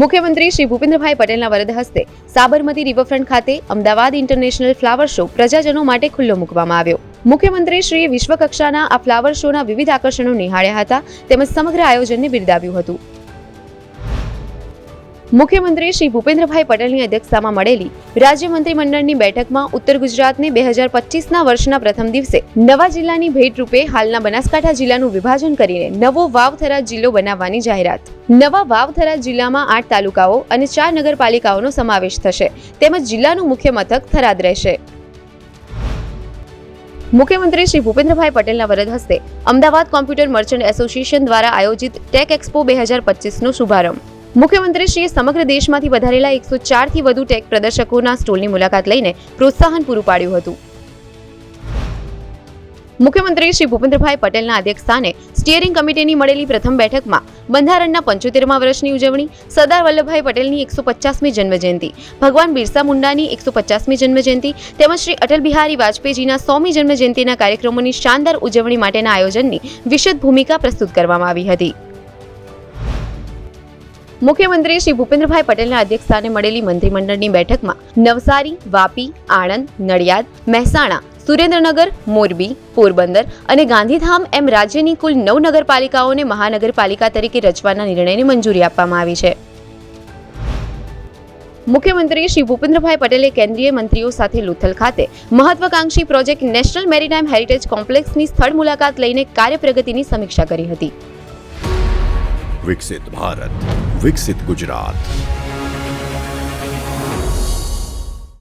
મુખ્યમંત્રી શ્રી ભૂપેન્દ્રભાઈ પટેલના વરદ હસ્તે સાબરમતી રિવરફ્રન્ટ ખાતે અમદાવાદ ઇન્ટરનેશનલ ફ્લાવર શો પ્રજાજનો માટે ખુલ્લો મૂકવામાં આવ્યો. મુખ્યમંત્રી શ્રી વિશ્વકક્ષાના આ ફ્લાવર શોના વિવિધ આકર્ષણો નિહાળ્યા હતા. તેમજ સમગ્ર આયોજનને બિરદાવ્યું હતું. મુખ્યમંત્રી શ્રી ભૂપેન્દ્રભાઈ પટેલની અધ્યક્ષતામાં મળેલી રાજ્ય મંત્રીમંડળની બેઠકમાં ઉત્તર ગુજરાતને બે હજાર પચીસના વર્ષના પ્રથમ દિવસે નવા જિલ્લાની ભેટ રૂપે હાલના બનાસકાંઠા જિલ્લાનું વિભાજન કરીને નવો વાવથરા જિલ્લો બનાવવાની જાહેરાત. નવા વાવથરા જિલ્લામાં આઠ તાલુકાઓ અને ચાર નગરપાલિકાઓનો સમાવેશ થશે. તેમજ જિલ્લાનું મુખ્ય મથક થરાદ રહેશે. મુખ્યમંત્રી શ્રી ભૂપેન્દ્રભાઈ પટેલના વરદ હસ્તે અમદાવાદ કોમ્પ્યુટર મર્ચન્ટ એસોસિએશન દ્વારા આયોજિત ટેક એક્સપો બે હજાર પચીસનો શુભારંભ. મુખ્યમંત્રીશ્રીએ સમગ્ર દેશમાંથી વધારેલા એકસો ચારથી વધુ ટેક પ્રદર્શકોના સ્ટોલની મુલાકાત લઈને પ્રોત્સાહન પૂરું પાડ્યું હતું. મુખ્યમંત્રી શ્રી ભૂપેન્દ્રભાઈ પટેલના અધ્યક્ષસ્થાને સ્ટીયરિંગ કમિટીની મળેલી પ્રથમ બેઠકમાં બંધારણના પંચોતેરમા વર્ષની ઉજવણી, સરદાર વલ્લભભાઈ પટેલની એકસો પચાસમી જન્મજયંતિ, ભગવાન બિરસા મુંડાની એકસો પચાસમી જન્મજયંતિ, તેમજ શ્રી અટલ બિહારી વાજપેયીજીના સોમી જન્મજયંતિના કાર્યક્રમોની શાનદાર ઉજવણી માટેના આયોજનની વિશદ ભૂમિકા પ્રસ્તુત કરવામાં આવી હતી. મુખ્યમંત્રી શ્રી ભૂપેન્દ્રભાઈ પટેલના અધ્યક્ષસ્થાને મળેલી મંત્રીમંડળની બેઠકમાં નવસારી, વાપી, આણંદ, નડિયાદ, મહેસાણા, સુરેન્દ્રનગર, મોરબી, પોરબંદર અને ગાંધીધામ એમ રાજ્યની કુલ નવ નગરપાલિકાઓને મહાનગરપાલિકા તરીકે રચવાના નિર્ણયને મંજૂરી આપવામાં આવી છે. મુખ્યમંત્રી શ્રી ભૂપેન્દ્રભાઈ પટેલે કેન્દ્રીય મંત્રીઓ સાથે લુથલ ખાતે મહત્વાકાંક્ષી પ્રોજેક્ટ નેશનલ મેરીટાઈમ હેરિટેજ કોમ્પ્લેક્સની સ્થળ મુલાકાત લઈને કાર્ય પ્રગતિની સમીક્ષા કરી હતી. વિકસિત ભારત વિકસિત ગુજરાત.